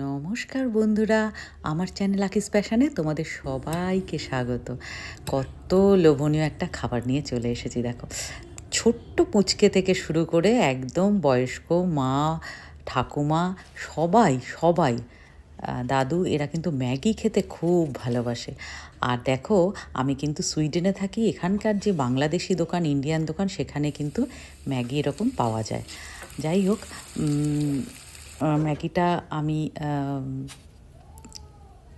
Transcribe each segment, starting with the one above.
নমস্কার বন্ধুরা, আমার চ্যানেল আকিস প্যাশানে তোমাদের সবাইকে স্বাগত। কত লোভনীয় একটা খাবার নিয়ে চলে এসেছি, দেখো। ছোট্ট পুচকে থেকে শুরু করে একদম বয়স্ক মা, ঠাকুমা, সবাই সবাই দাদু, এরা কিন্তু ম্যাগি খেতে খুব ভালোবাসে। আর দেখো, আমি কিন্তু সুইডেনে থাকি, এখানকার যে বাংলাদেশি দোকান, ইন্ডিয়ান দোকান, সেখানে কিন্তু ম্যাগি এরকম পাওয়া যায়। যাই হোক ম্যাগিটা আমি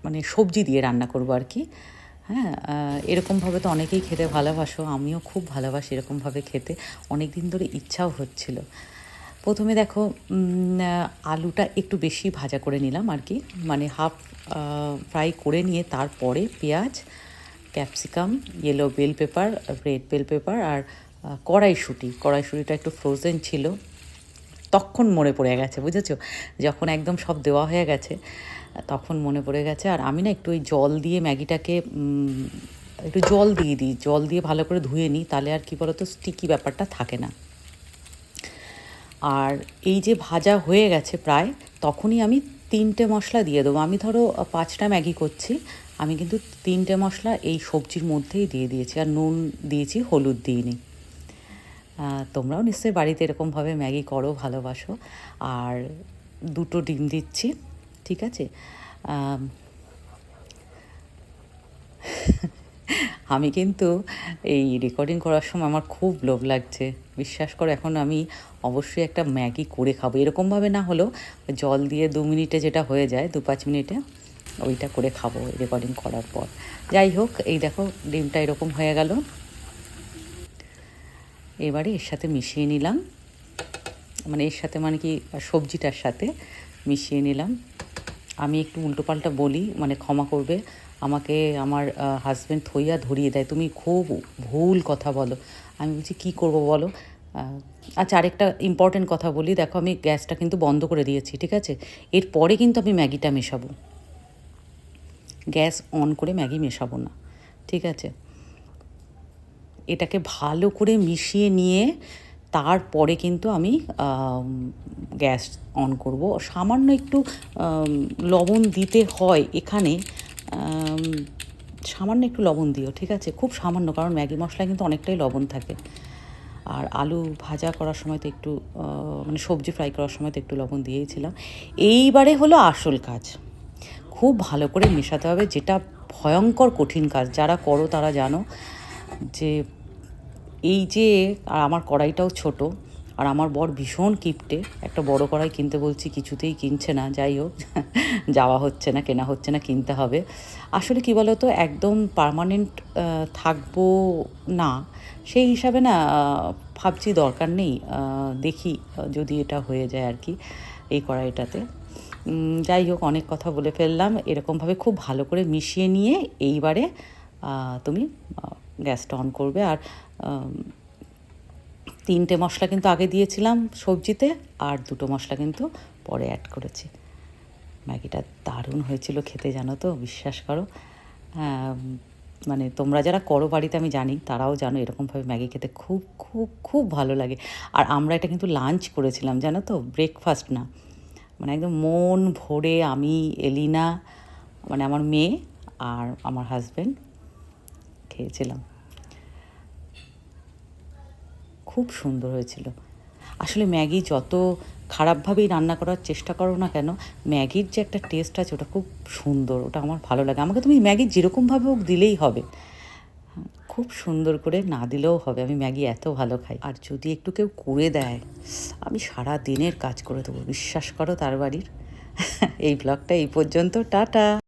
মানে সবজি দিয়ে রান্না করব আর কি। হ্যাঁ এরকমভাবে তো অনেকেই খেতে ভালোবাসো, আমিও খুব ভালোবাসি এরকমভাবে খেতে। অনেক দিন ধরে ইচ্ছাও হচ্ছিল। প্রথমে দেখো আলুটা একটু বেশি ভাজা করে নিলাম আর কি। মানে হাফ ফ্রাই করে নিয়ে তারপরে পেঁয়াজ, capsicum, yellow bell pepper, red bell pepper আর কড়াইশুঁটি। কড়াইশুঁটিটা একটু ফ্রোজেন ছিল। তখন মনে পড়ে গেছে, বুঝেছ? যখন একদম সব দেওয়া হয়ে গেছে, তখন মনে পড়ে গেছে। আর আমি না একটু ওই জল দিয়ে ম্যাগিটাকে একটু জল দিয়ে দিই, জল দিয়ে ভালো করে ধুয়ে নিই, তাহলে আর কি বলতো স্টিকি ব্যাপারটা থাকে না। আর এই যে ভাজা হয়ে গেছে প্রায়, তখনই আমি তিনটে মশলা দিয়ে দেবো। আমি ধরো পাঁচটা ম্যাগি করছি, আমি কিন্তু তিনটে মশলা এই সবজির মধ্যেই দিয়ে দিয়েছি, আর নুন দিয়েছি, হলুদ দিইনি। তোমরাও নিশ্চয়ই বাড়িতে এরকমভাবে ম্যাগি করো, ভালোবাসো। আর দুটো ডিম দিচ্ছি, ঠিক আছে? আমি কিন্তু এই রেকর্ডিং করার সময় আমার খুব লোভ লাগছে। বিশ্বাস করো, এখন আমি অবশ্যই একটা ম্যাগি করে খাব। এরকমভাবে না হলেও জল দিয়ে দু মিনিটে যেটা হয়ে যায়, দু পাঁচ মিনিটে, ওইটা করে খাব রেকর্ডিং করার পর। যাই হোক, এই দেখো, ডিমটা এরকম হয়ে গেল। এবারে এর সাথে মিশিয়ে নিলাম। মানে এর সাথে মানে কি, সবজিটার সাথে মিশিয়ে নিলাম। আমি একটু উল্টোপাল্টা বলি মানে ক্ষমা করবে। আমাকে আমার হাজব্যান্ড থইয়া ধরিয়ে দেয়। তুমি খুব ভুল কথা বলো। আমি বলছি, কী করব বলো? আচ্ছা আরেকটা ইম্পর্টেন্ট কথা বলি। দেখো, আমি গ্যাসটা কিন্তু বন্ধ করে দিয়েছি, ঠিক আছে? এরপরে কিন্তু আমি ম্যাগিটা মেশাবো। গ্যাস অন করে ম্যাগি মেশাবো না, ঠিক আছে? এটাকে ভালো করে মিশিয়ে নিয়ে তারপরে কিন্তু আমি গ্যাস অন করব। সামান্য একটু লবণ দিতে হয় এখানে সামান্য একটু লবণ দিও, ঠিক আছে? খুব সামান্য, কারণ ম্যাগি মশলায় কিন্তু অনেকটাই লবণ থাকে। আর আলু ভাজা করার সময় তো একটু মানে সবজি ফ্রাই করার সময় তো একটু লবণ দিয়েছিলাম। এইবারে হলো আসল কাজ। খুব ভালো করে মেশাতে হবে, যেটা ভয়ঙ্কর কঠিন কাজ, যারা করো তারা জানো। যে এই যে, আর আমার কড়াইটাও ছোট, আর আমার বর ভীষণ কিপটে, একটা বড় কড়াই কিনতে বলছি কিছুতেই কিনছে না, যাই হোক, যাওয়া হচ্ছে না, কেনা হচ্ছে না, কিনতে হবে। আসলে কি বলো তো একদম পারমানেন্ট থাকব না, সেই হিসাবে না ভাবছি দরকার নেই দেখি, যদি এটা হয়ে যায় আর কি, এই কড়াইটাতে। যাই হোক, অনেক কথা বলে ফেললাম, এরকমভাবে খুব ভালো করে মিশিয়ে নিয়ে এইবারে তুমি গ্যাসটা অন করবে। আর তিনটে মশলা কিন্তু আগে দিয়েছিলাম সবজিতে, আর দুটো মশলা কিন্তু পরে অ্যাড করেছি। ম্যাগিটা দারুণ হয়েছিল খেতে, জানো তো, বিশ্বাস করো। মানে তোমরা যারা করো বাড়িতে, আমি জানি, তারাও জানো এরকমভাবে ম্যাগি খেতে খুব খুব খুব ভালো লাগে। আর আমরা এটা কিন্তু লাঞ্চ করেছিলাম, জানো তো ব্রেকফাস্ট না। মানে একদম মন ভরে আমি, এলিনা মানে আমার মেয়ে আর আমার হাজব্যান্ড খেয়েছিলাম। খুব সুন্দর হয়েছিল। আসলে ম্যাগি যত খারাপভাবেই রান্না করার চেষ্টা করো না কেন, ম্যাগির যে একটা টেস্ট আছে ওটা খুব সুন্দর, ওটা আমার ভালো লাগে। আমাকে তুমি ম্যাগি যেরকমভাবে হোক দিলেই হবে। খুব সুন্দর করে না দিলেও হবে, আমি ম্যাগি এত ভালো খাই। আর যদি একটু কেউ করে দেয়, আমি সারা দিনের কাজ করে দেবো, বিশ্বাস করো তার বাড়ির। এই ব্লগটা এই পর্যন্ত, টাটা।